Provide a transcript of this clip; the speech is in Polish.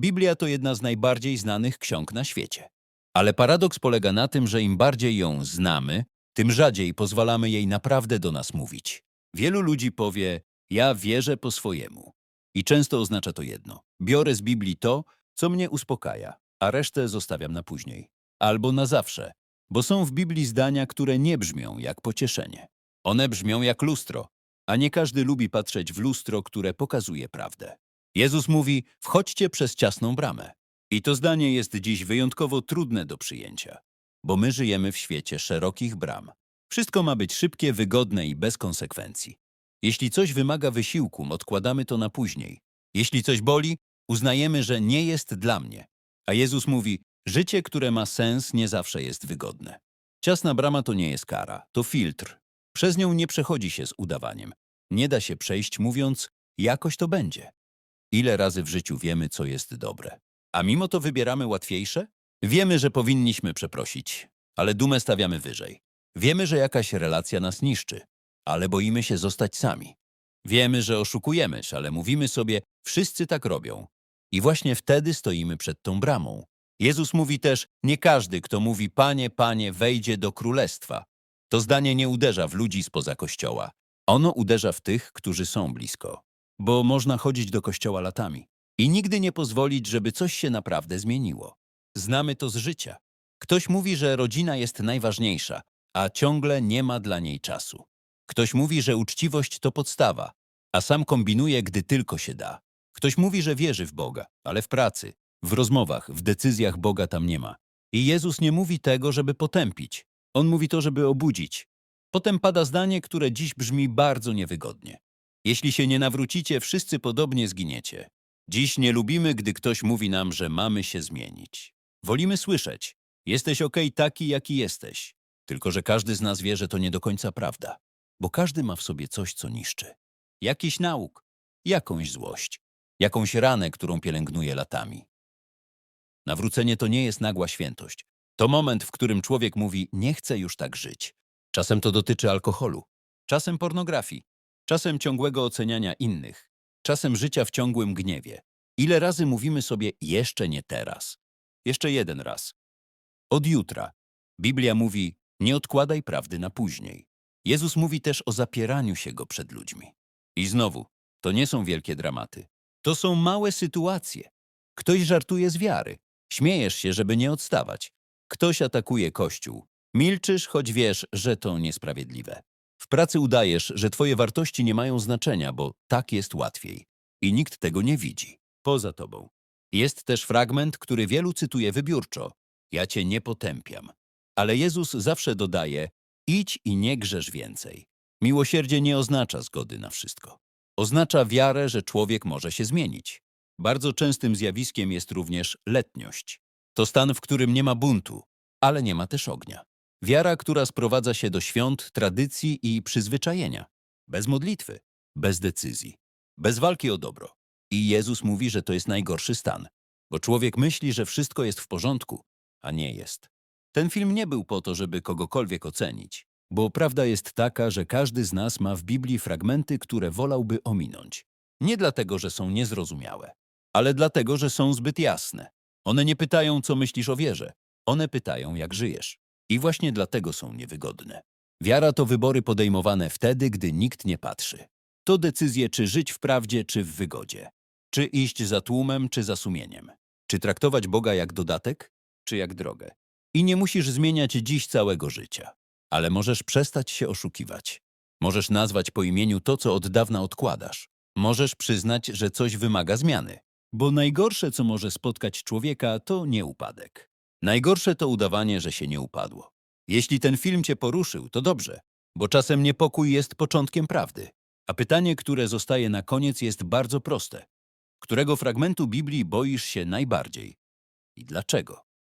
Biblia to jedna z najbardziej znanych ksiąg na świecie. Ale paradoks polega na tym, że im bardziej ją znamy, tym rzadziej pozwalamy jej naprawdę do nas mówić. Wielu ludzi powie, ja wierzę po swojemu. I często oznacza to jedno. Biorę z Biblii to, co mnie uspokaja, a resztę zostawiam na później. Albo na zawsze, bo są w Biblii zdania, które nie brzmią jak pocieszenie. One brzmią jak lustro, a nie każdy lubi patrzeć w lustro, które pokazuje prawdę. Jezus mówi, wchodźcie przez ciasną bramę. I to zdanie jest dziś wyjątkowo trudne do przyjęcia, bo my żyjemy w świecie szerokich bram. Wszystko ma być szybkie, wygodne i bez konsekwencji. Jeśli coś wymaga wysiłku, odkładamy to na później. Jeśli coś boli, uznajemy, że nie jest dla mnie. A Jezus mówi, życie, które ma sens, nie zawsze jest wygodne. Ciasna brama to nie jest kara, to filtr. Przez nią nie przechodzi się z udawaniem. Nie da się przejść mówiąc, jakoś to będzie. Ile razy w życiu wiemy, co jest dobre? A mimo to wybieramy łatwiejsze? Wiemy, że powinniśmy przeprosić, ale dumę stawiamy wyżej. Wiemy, że jakaś relacja nas niszczy, ale boimy się zostać sami. Wiemy, że oszukujemy, ale mówimy sobie, wszyscy tak robią. I właśnie wtedy stoimy przed tą bramą. Jezus mówi też, nie każdy, kto mówi Panie, Panie, wejdzie do królestwa. To zdanie nie uderza w ludzi spoza kościoła. Ono uderza w tych, którzy są blisko. Bo można chodzić do kościoła latami i nigdy nie pozwolić, żeby coś się naprawdę zmieniło. Znamy to z życia. Ktoś mówi, że rodzina jest najważniejsza, a ciągle nie ma dla niej czasu. Ktoś mówi, że uczciwość to podstawa, a sam kombinuje, gdy tylko się da. Ktoś mówi, że wierzy w Boga, ale w pracy, w rozmowach, w decyzjach Boga tam nie ma. I Jezus nie mówi tego, żeby potępić. On mówi to, żeby obudzić. Potem pada zdanie, które dziś brzmi bardzo niewygodnie. Jeśli się nie nawrócicie, wszyscy podobnie zginiecie. Dziś nie lubimy, gdy ktoś mówi nam, że mamy się zmienić. Wolimy słyszeć, jesteś okej taki, jaki jesteś. Tylko, że każdy z nas wie, że to nie do końca prawda. Bo każdy ma w sobie coś, co niszczy. Jakiś nauk, jakąś złość, jakąś ranę, którą pielęgnuje latami. Nawrócenie to nie jest nagła świętość. To moment, w którym człowiek mówi, nie chcę już tak żyć. Czasem to dotyczy alkoholu, czasem pornografii, czasem ciągłego oceniania innych, czasem życia w ciągłym gniewie. Ile razy mówimy sobie jeszcze nie teraz? Jeszcze jeden raz. Od jutra. Biblia mówi, nie odkładaj prawdy na później. Jezus mówi też o zapieraniu się go przed ludźmi. I znowu, to nie są wielkie dramaty. To są małe sytuacje. Ktoś żartuje z wiary. Śmiejesz się, żeby nie odstawać. Ktoś atakuje Kościół. Milczysz, choć wiesz, że to niesprawiedliwe. W pracy udajesz, że twoje wartości nie mają znaczenia, bo tak jest łatwiej. I nikt tego nie widzi. Poza tobą. Jest też fragment, który wielu cytuje wybiórczo. Ja cię nie potępiam. Ale Jezus zawsze dodaje, idź i nie grzesz więcej. Miłosierdzie nie oznacza zgody na wszystko. Oznacza wiarę, że człowiek może się zmienić. Bardzo częstym zjawiskiem jest również letniość. To stan, w którym nie ma buntu, ale nie ma też ognia. Wiara, która sprowadza się do świąt, tradycji i przyzwyczajenia. Bez modlitwy, bez decyzji, bez walki o dobro. I Jezus mówi, że to jest najgorszy stan, bo człowiek myśli, że wszystko jest w porządku, a nie jest. Ten film nie był po to, żeby kogokolwiek ocenić, bo prawda jest taka, że każdy z nas ma w Biblii fragmenty, które wolałby ominąć. Nie dlatego, że są niezrozumiałe, ale dlatego, że są zbyt jasne. One nie pytają, co myślisz o wierze. One pytają, jak żyjesz. I właśnie dlatego są niewygodne. Wiara to wybory podejmowane wtedy, gdy nikt nie patrzy. To decyzje, czy żyć w prawdzie, czy w wygodzie. Czy iść za tłumem, czy za sumieniem. Czy traktować Boga jak dodatek, czy jak drogę. I nie musisz zmieniać dziś całego życia. Ale możesz przestać się oszukiwać. Możesz nazwać po imieniu to, co od dawna odkładasz. Możesz przyznać, że coś wymaga zmiany. Bo najgorsze, co może spotkać człowieka, to nie upadek. Najgorsze to udawanie, że się nie upadło. Jeśli ten film cię poruszył, to dobrze, bo czasem niepokój jest początkiem prawdy. A pytanie, które zostaje na koniec, jest bardzo proste. Którego fragmentu Biblii boisz się najbardziej? I dlaczego?